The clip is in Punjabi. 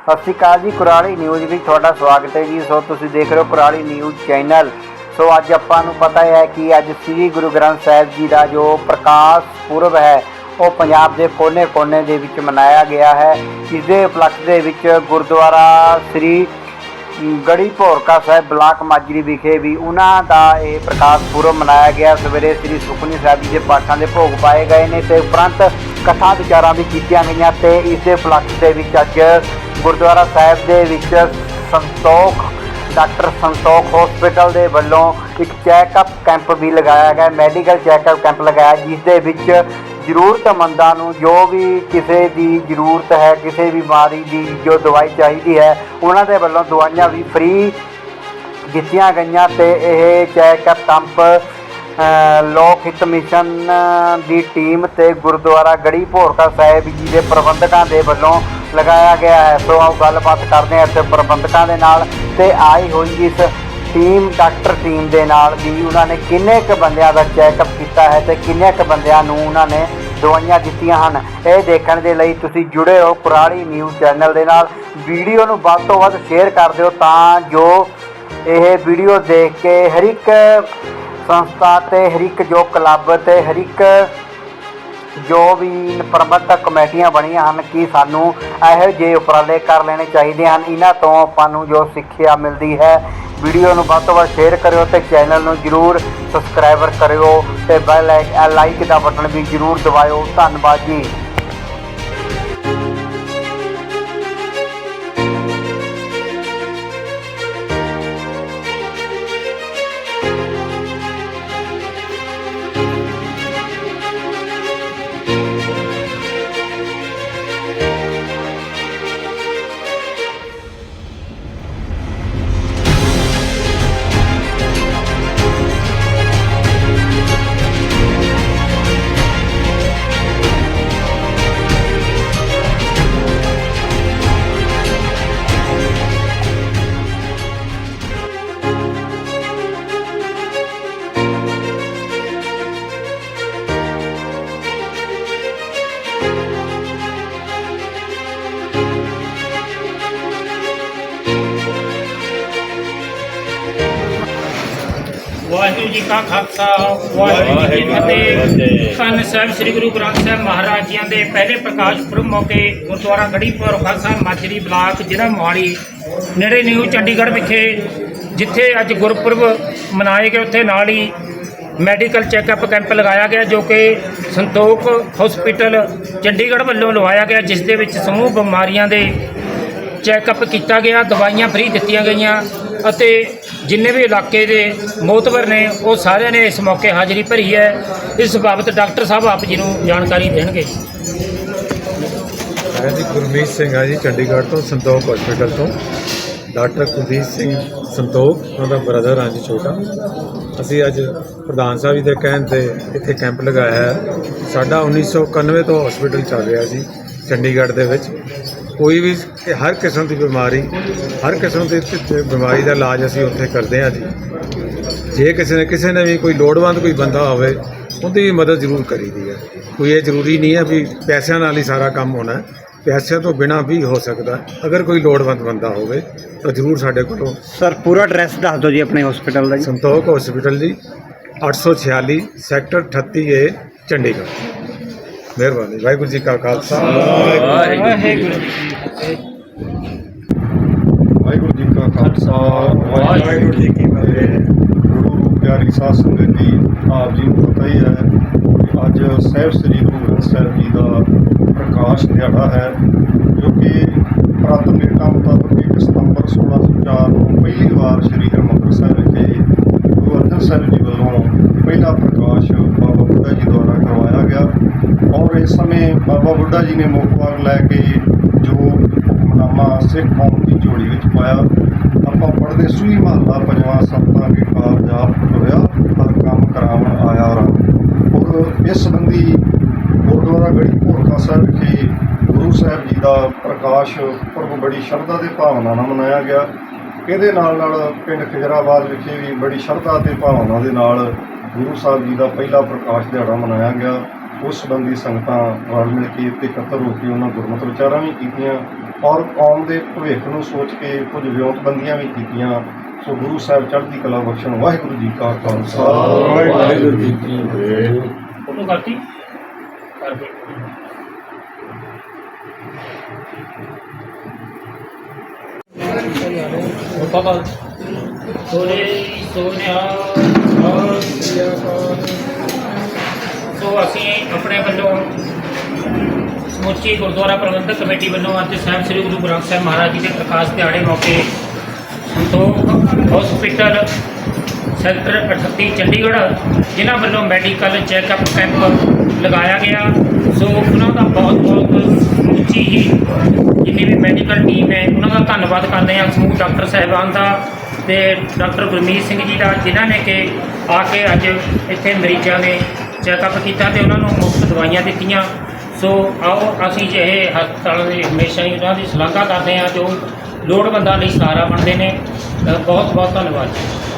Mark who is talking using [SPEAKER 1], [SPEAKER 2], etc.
[SPEAKER 1] ਸਤਿ ਸ਼੍ਰੀ ਅਕਾਲ ਜੀ, ਕੁਰਾਲੀ ਨਿਊਜ਼ ਵਿੱਚ ਤੁਹਾਡਾ ਸਵਾਗਤ ਹੈ ਜੀ। ਸੋ ਤੁਸੀਂ ਦੇਖ ਰਹੇ ਹੋ ਕੁਰਾਲੀ ਨਿਊਜ਼ ਚੈਨਲ। ਸੋ ਅੱਜ ਆਪਾਂ ਨੂੰ ਪਤਾ ਹੈ ਕਿ ਅੱਜ ਸ੍ਰੀ ਗੁਰੂ ਗ੍ਰੰਥ ਸਾਹਿਬ ਜੀ ਦਾ ਜੋ ਪ੍ਰਕਾਸ਼ ਪੁਰਬ ਹੈ, ਉਹ ਪੰਜਾਬ ਦੇ ਕੋਨੇ-ਕੋਨੇ ਦੇ ਵਿੱਚ ਮਨਾਇਆ ਗਿਆ ਹੈ। ਇਸ ਦੇ ਉਪਲਕਸ਼ ਦੇ ਵਿੱਚ ਗੁਰਦੁਆਰਾ ਸ੍ਰੀ ਗੜੀ ਭੋਰਕਾ ਸਾਹਿਬ ਬਲਾਕ ਮਾਜਰੀ ਵਿਖੇ ਵੀ ਉਹਨਾਂ ਦਾ ਇਹ ਪ੍ਰਕਾਸ਼ ਪੁਰਬ ਮਨਾਇਆ ਗਿਆ। ਸਵੇਰੇ ਸ੍ਰੀ ਸੁਖਨੀ ਸਾਹਿਬ ਜੀ ਦੇ ਪਾਠਾਂ ਦੇ ਭੋਗ ਪਾਏ ਗਏ ਨੇ ਤੇ ਉਪਰੰਤ ਕਥਾ ਵਿਚਾਰਾਂ ਵੀ ਕੀਤੀਆਂ ਗਈਆਂ ਤੇ ਇਸ ਦੇ ਉਪਲਕਸ਼ ਦੇ ਵਿੱਚ ਅੱਜ ਗੁਰਦੁਆਰਾ ਸਾਹਿਬ ਦੇ ਵਿੱਚ ਸੰਤੋਖ, ਡਾਕਟਰ ਸੰਤੋਖ ਹਸਪੀਟਲ ਦੇ ਵੱਲੋਂ ਇੱਕ ਚੈੱਕਅਪ ਕੈਂਪ ਵੀ ਲਗਾਇਆ ਗਿਆ। ਮੈਡੀਕਲ ਚੈੱਕਅਪ ਕੈਂਪ ਲਗਾਇਆ, ਜਿਸ ਦੇ ਵਿੱਚ ਜ਼ਰੂਰਤਮੰਦਾਂ ਨੂੰ, ਜੋ ਵੀ ਕਿਸੇ ਦੀ ਜ਼ਰੂਰਤ ਹੈ, ਕਿਸੇ ਬਿਮਾਰੀ ਦੀ ਜੋ ਦਵਾਈ ਚਾਹੀਦੀ ਹੈ, ਉਹਨਾਂ ਦੇ ਵੱਲੋਂ ਦਵਾਈਆਂ ਵੀ ਫ੍ਰੀ ਦਿੱਤੀਆਂ ਗਈਆਂ ਤੇ ਇਹ ਚੈੱਕਅਪ ਕੈਂਪ ਲੋਕ ਹਿੱਤ ਮਿਸ਼ਨ ਦੀ ਟੀਮ ਤੇ ਗੁਰਦੁਆਰਾ ਗੜੀ ਭੋਰਕਾ ਸਾਹਿਬ ਜੀ ਦੇ ਪ੍ਰਬੰਧਕਾਂ ਦੇ ਵੱਲੋਂ ਲਗਾਇਆ ਗਿਆ ਹੈ। ਸੋ ਆਓ ਗੱਲਬਾਤ ਕਰਦੇ ਹਾਂ ਇੱਥੇ ਪ੍ਰਬੰਧਕਾਂ ਦੇ ਨਾਲ ਤੇ ਆਈ ਹੋਈ ਇਸ ਟੀਮ, ਡਾਕਟਰ ਟੀਮ ਦੇ ਨਾਲ ਵੀ ਉਹਨਾਂ ਨੇ ਕਿੰਨੇ ਕੁ ਬੰਦਿਆਂ ਦਾ ਚੈੱਕਅਪ ਕੀਤਾ ਹੈ ਤੇ ਕਿੰਨੇ ਕੁ ਬੰਦਿਆਂ ਨੂੰ ਉਹਨਾਂ ਨੇ ਦਵਾਈਆਂ ਦਿੱਤੀਆਂ ਹਨ। ਇਹ ਦੇਖਣ ਦੇ ਲਈ ਤੁਸੀਂ ਜੁੜੇ ਹੋ ਕੁਰਾਲੀ ਨਿਊਜ਼ ਚੈਨਲ ਦੇ ਨਾਲ। ਵੀਡੀਓ ਨੂੰ ਵੱਧ ਤੋਂ ਵੱਧ ਸ਼ੇਅਰ ਕਰ ਦਿਓ ਤਾਂ ਜੋ ਇਹ ਵੀਡੀਓ ਦੇਖ ਕੇ ਹਰ ਇੱਕ ਸੰਸਥਾ ਤੇ, ਹਰ ਇੱਕ ਜੋ ਕਲੱਬ ਤੇ, ਹਰ ਇੱਕ ਜੋ ਵੀ ਪ੍ਰਬੰਧਕ ਕਮੇਟੀਆਂ ਬਣੀਆਂ ਹਨ ਕਿ ਸਾਨੂੰ ਇਹੋ ਜਿਹੇ ਉਪਰਾਲੇ ਕਰ ਲੈਣੇ ਚਾਹੀਦੇ ਹਨ। ਇਹਨਾਂ ਤੋਂ ਆਪਾਂ ਨੂੰ ਜੋ ਸਿੱਖਿਆ ਮਿਲਦੀ ਹੈ ਵੀਡੀਓ ਨੂੰ ਵੱਧ ਤੋਂ ਵੱਧ ਸ਼ੇਅਰ ਕਰਿਓ ਤੇ ਚੈਨਲ ਨੂੰ ਜਰੂਰ ਸਬਸਕ੍ਰਾਈਬਰ ਕਰਿਓ ਤੇ ਬੈਲ ਲਾਈਕ ਦਾ ਬਟਨ ਵੀ ਜਰੂਰ ਦਬਾਇਓ। ਧੰਨਵਾਦ ਜੀ।
[SPEAKER 2] ਵਾਹਿਗੁਰੂ ਜੀ ਕਾ ਖਾਲਸਾ ਵਾਹਿਗੁਰੂ ਜੀ ਕੀ ਫਤਿਹ। ਧੰਨ ਸਾਹਿਬ ਸ੍ਰੀ ਗੁਰੂ ਗ੍ਰੰਥ ਸਾਹਿਬ ਮਹਾਰਾਜ ਜੀਆਂ ਦੇ ਪਹਿਲੇ ਪ੍ਰਕਾਸ਼ ਪੁਰਬ ਮੌਕੇ ਗੁਰਦੁਆਰਾ ਗੜੀਪੁਰ ਖਾਲਸਾ ਮਾਜਰੀ ਬਲਾਕ ਜ਼ਿਲ੍ਹਾ ਮੋਹਾਲੀ ਨੇੜੇ ਨਿਊ ਚੰਡੀਗੜ੍ਹ ਵਿਖੇ ਜਿੱਥੇ ਅੱਜ ਗੁਰਪੁਰਬ ਮਨਾਏ ਗਏ ਉੱਥੇ ਨਾਲ ਹੀ ਮੈਡੀਕਲ ਚੈੱਕਅਪ ਕੈਂਪ ਲਗਾਇਆ ਗਿਆ ਜੋ ਕਿ ਸੰਤੋਖ ਹਸਪੀਟਲ ਚੰਡੀਗੜ੍ਹ ਵੱਲੋਂ ਲਵਾਇਆ ਗਿਆ ਜਿਸ ਦੇ ਵਿੱਚ ਸਮੂਹ ਬਿਮਾਰੀਆਂ ਦੇ ਚੈੱਕਅਪ ਕੀਤਾ ਗਿਆ ਦਵਾਈਆਂ ਫ੍ਰੀ ਦਿੱਤੀਆਂ ਗਈਆਂ। ਅਤੇ ਜਿੰਨੇ ਵੀ ਇਲਾਕੇ ਦੇ ਮੋਤਬਰ ਨੇ, ਉਹ ਸਾਰਿਆਂ ਨੇ ਇਸ ਮੌਕੇ ਹਾਜ਼ਰੀ ਭਰੀ ਹੈ। ਇਸ ਬਾਬਤ ਡਾਕਟਰ ਸਾਹਿਬ ਆਪ ਜੀ ਨੂੰ ਜਾਣਕਾਰੀ ਦੇਣਗੇ।
[SPEAKER 3] ਮੈਂ ਜੀ ਗੁਰਮੀਤ ਸਿੰਘ ਆ ਜੀ, ਚੰਡੀਗੜ੍ਹ ਤੋਂ, ਸੰਤੋਖ ਹਸਪੀਟਲ ਤੋਂ। ਡਾਕਟਰ ਕੁਲਦੀਪ ਸਿੰਘ ਸੰਤੋਖ ਉਹਨਾਂ ਦਾ ਬ੍ਰਦਰ ਹਾਂ ਜੀ ਛੋਟਾ। ਅਸੀਂ ਅੱਜ ਪ੍ਰਧਾਨ ਸਾਹਿਬ ਜੀ ਦੇ ਕਹਿਣ ਤੇ ਇੱਥੇ ਕੈਂਪ ਲਗਾਇਆ ਹੈ। ਸਾਡਾ 1991 ਤੋਂ ਹਸਪੀਟਲ ਚੱਲ ਰਿਹਾ ਜੀ, ਚੰਡੀਗੜ੍ਹ ਦੇ ਵਿੱਚ। ਕੋਈ ਵੀ ਹਰ ਕਿਸਮ ਦੀ ਬਿਮਾਰੀ ਹਰ ਕਿਸਮ ਦੀ ਬਿਮਾਰੀ ਦਾ ਇਲਾਜ ਅਸੀਂ ਉੱਥੇ ਕਰਦੇ ਹਾਂ ਜੀ। ਜੇ ਕਿਸੇ ਨੇ ਕਿਸੇ ਨੇ ਵੀ ਕੋਈ ਲੋੜਵੰਦ ਕੋਈ ਬੰਦਾ ਹੋਵੇ ਉਹਦੀ ਵੀ ਮਦਦ ਜ਼ਰੂਰ ਕਰੀਦੀ ਹੈ। ਕੋਈ ਇਹ ਜ਼ਰੂਰੀ ਨਹੀਂ ਹੈ ਵੀ ਪੈਸਿਆਂ ਨਾਲ ਹੀ ਸਾਰਾ ਕੰਮ ਹੋਣਾ ਹੈ। ਪੈਸਿਆਂ ਤੋਂ ਬਿਨਾ ਵੀ ਹੋ ਸਕਦਾ ਹੈ। ਅਗਰ ਕੋਈ ਲੋੜਵੰਦ ਬੰਦਾ ਹੋਵੇ ਤਾਂ ਜ਼ਰੂਰ ਸਾਡੇ ਕੋਲੋਂ
[SPEAKER 1] ਸਰ ਪੂਰਾ ਐਡਰੈਸ ਦੱਸ ਦਿਓ ਜੀ ਆਪਣੇ ਹਸਪੀਟਲ ਦਾ
[SPEAKER 3] ਸੰਤੋਖ ਹਸਪੀਟਲ ਜੀ 846 ਸੈਕਟਰ 38 ਏ ਚੰਡੀਗੜ੍ਹ। ਮਿਹਰਬਾਨੀ ਵਾਹਿਗੁਰੂ ਜੀ ਕਾ ਖਾਲਸਾ।
[SPEAKER 2] ਵਾਹਿਗੁਰੂ
[SPEAKER 4] ਵਾਹਿਗੁਰੂ ਜੀ ਕਾ ਖਾਲਸਾ, ਵਾਹਿਗੁਰੂ ਜੀ ਕੀ ਫਤਿਹ। ਗੁਰੂ ਪਿਆਰੀ ਸਾਧ ਸੰਗਤ ਜੀ, ਆਪ ਜੀ ਨੂੰ ਪਤਾ ਹੀ ਹੈ ਅੱਜ ਸਾਹਿਬ ਸ੍ਰੀ ਗੁਰੂ ਗ੍ਰੰਥ ਸਾਹਿਬ ਜੀ ਦਾ ਪ੍ਰਕਾਸ਼ ਦਿਹਾੜਾ ਹੈ, ਜੋ ਕਿ ਪ੍ਰਾਤਨ ਡੇਟਾਂ ਮੁਤਾਬਕ 1 ਸਤੰਬਰ 1604 ਨੂੰ ਪਹਿਲੀ ਵਾਰ ਸ੍ਰੀ ਹਰਿਮੰਦਰ ਸਾਹਿਬ ਵਿਖੇ ਗੁਰੂ ਅਰਜਨ ਸਾਹਿਬ ਜੀ ਵੱਲੋਂ ਪਹਿਲਾ ਪ੍ਰਕਾਸ਼ ਬਾਬਾ ਬੁੱਢਾ ਜੀ ਦੁਆਰਾ ਕਰਵਾਇਆ ਗਿਆ ਔਰ ਇਸ ਸਮੇਂ ਬਾਬਾ ਬੁੱਢਾ ਜੀ ਨੇ ਮੁਖਵਾਰ ਲੈ ਕੇ ਜੋ ਹੁਕਮਨਾਮਾ ਸਿੱਖ ਕੌਮ ਦੀ ਝੋਲੀ ਵਿੱਚ ਪਾਇਆ। ਆਪਾਂ ਪੜ੍ਹਦੇ ਸੂਈ ਮਹੱਲਾ ਪੰਜਵਾਂ ਸੱਤਾਂ ਕੇ ਕਾਰਜਾ ਹੋਇਆ, ਹਰ ਕੰਮ ਕਰਾਵਣ ਆਇਆ ਰਾਮ। ਔਰ ਇਸ ਸੰਬੰਧੀ ਗੁਰਦੁਆਰਾ ਗੜੀ ਭੋਰਕਾ ਸਾਹਿਬ ਵਿਖੇ ਗੁਰੂ ਸਾਹਿਬ ਜੀ ਦਾ ਪ੍ਰਕਾਸ਼ ਪੁਰਬ ਬੜੀ ਸ਼ਰਧਾ ਤੇ ਭਾਵਨਾ ਨਾਲ ਮਨਾਇਆ ਗਿਆ। ਇਹਦੇ ਨਾਲ ਨਾਲ ਪਿੰਡ ਖਿਜਰਾਬਾਦ ਵਿਖੇ ਵੀ ਬੜੀ ਸ਼ਰਧਾ ਤੇ ਭਾਵਨਾ ਦੇ ਨਾਲ ਗੁਰੂ ਸਾਹਿਬ ਜੀ ਦਾ ਪਹਿਲਾ ਪ੍ਰਕਾਸ਼ ਦਿਹਾੜਾ ਮਨਾਇਆ ਗਿਆ। ਉਸ ਸੰਬੰਧੀ ਸੰਗਤਾਂ ਰਲ ਮਿਲ ਕੇ ਇੱਥੇ ਇਕੱਤਰ ਹੋ ਕੇ ਉਹਨਾਂ ਗੁਰਮਤਿ ਵਿਚਾਰਾਂ ਵੀ ਕੀਤੀਆਂ ਔਰ ਕੌਮ ਦੇ ਭਵਿੱਖ ਨੂੰ ਸੋਚ ਕੇ ਕੁਝ ਵਿਉਂਤਬੰਦੀਆਂ ਵੀ ਕੀਤੀਆਂ। ਸੋ ਗੁਰੂ ਸਾਹਿਬ ਚੜ੍ਹਦੀ ਕਲਾ ਬਖਸ਼ਣ ਵਾਹਿਗੁਰੂ ਜੀ ਕਾ ਖਾਲਸਾ।
[SPEAKER 3] ਵਾਹਿਗੁਰੂ ਜੀ ਕੀ ਫਤਿਹ।
[SPEAKER 2] ਫੋਟੋ ਕਰਤੀ? ਕਰਕੇ ਉਹ ਪਾਪਾ ਸੋਰੇ ਸੋਨਿਆ। ਸੋ ਅਸੀਂ ਆਪਣੇ ਵੱਲੋਂ ਸਮੁੱਚੀ ਗੁਰਦੁਆਰਾ ਪ੍ਰਬੰਧਕ ਕਮੇਟੀ ਵੱਲੋਂ ਅੱਜ ਸਾਹਿਬ ਸ੍ਰੀ ਗੁਰੂ ਗ੍ਰੰਥ ਸਾਹਿਬ ਮਹਾਰਾਜ ਜੀ ਦੇ ਪ੍ਰਕਾਸ਼ ਦਿਹਾੜੇ ਮੌਕੇ ਸੰਤੋਖ ਹਸਪੀਟਲ ਸੈਕਟਰ 38 ਚੰਡੀਗੜ੍ਹ, ਜਿਨ੍ਹਾਂ ਵੱਲੋਂ ਮੈਡੀਕਲ ਚੈੱਕਅਪ ਕੈਂਪ ਲਗਾਇਆ ਗਿਆ। ਸੋ ਉਹਨਾਂ ਦਾ ਬਹੁਤ ਬਹੁਤ ਉੱਚੀ ਹੀ ਜਿੰਨੀ ਵੀ ਮੈਡੀਕਲ ਟੀਮ ਹੈ, ਉਹਨਾਂ ਦਾ ਧੰਨਵਾਦ ਕਰਦੇ ਹਾਂ ਸਮੂਹ ਡਾਕਟਰ ਸਾਹਿਬਾਨ ਦਾ ਤੇ ਡਾਕਟਰ ਗੁਰਮੀਤ ਸਿੰਘ ਜੀ ਦਾ, ਜਿਨ੍ਹਾਂ ਨੇ ਕਿ ਆ ਕੇ ਅੱਜ ਇੱਥੇ ਮਰੀਜ਼ਾਂ ਦੇ ਚੈੱਕਅਪ ਕੀਤਾ ਤੇ ਉਹਨਾਂ ਨੂੰ ਮੁਫਤ ਦਵਾਈਆਂ ਦਿੱਤੀਆਂ। ਸੋ ਆਓ ਅਸੀਂ ਜਿਹੇ ਹਸਪਤਾਲਾਂ ਦੇ ਹਮੇਸ਼ਾ ਹੀ ਉਹਨਾਂ ਦੀ ਸ਼ਲਾਘਾ ਕਰਦੇ ਹਾਂ, ਜੋ ਲੋੜਵੰਦਾਂ ਲਈ ਸਹਾਰਾ ਬਣਦੇ ਨੇ। ਬਹੁਤ ਬਹੁਤ ਧੰਨਵਾਦ ਜੀ।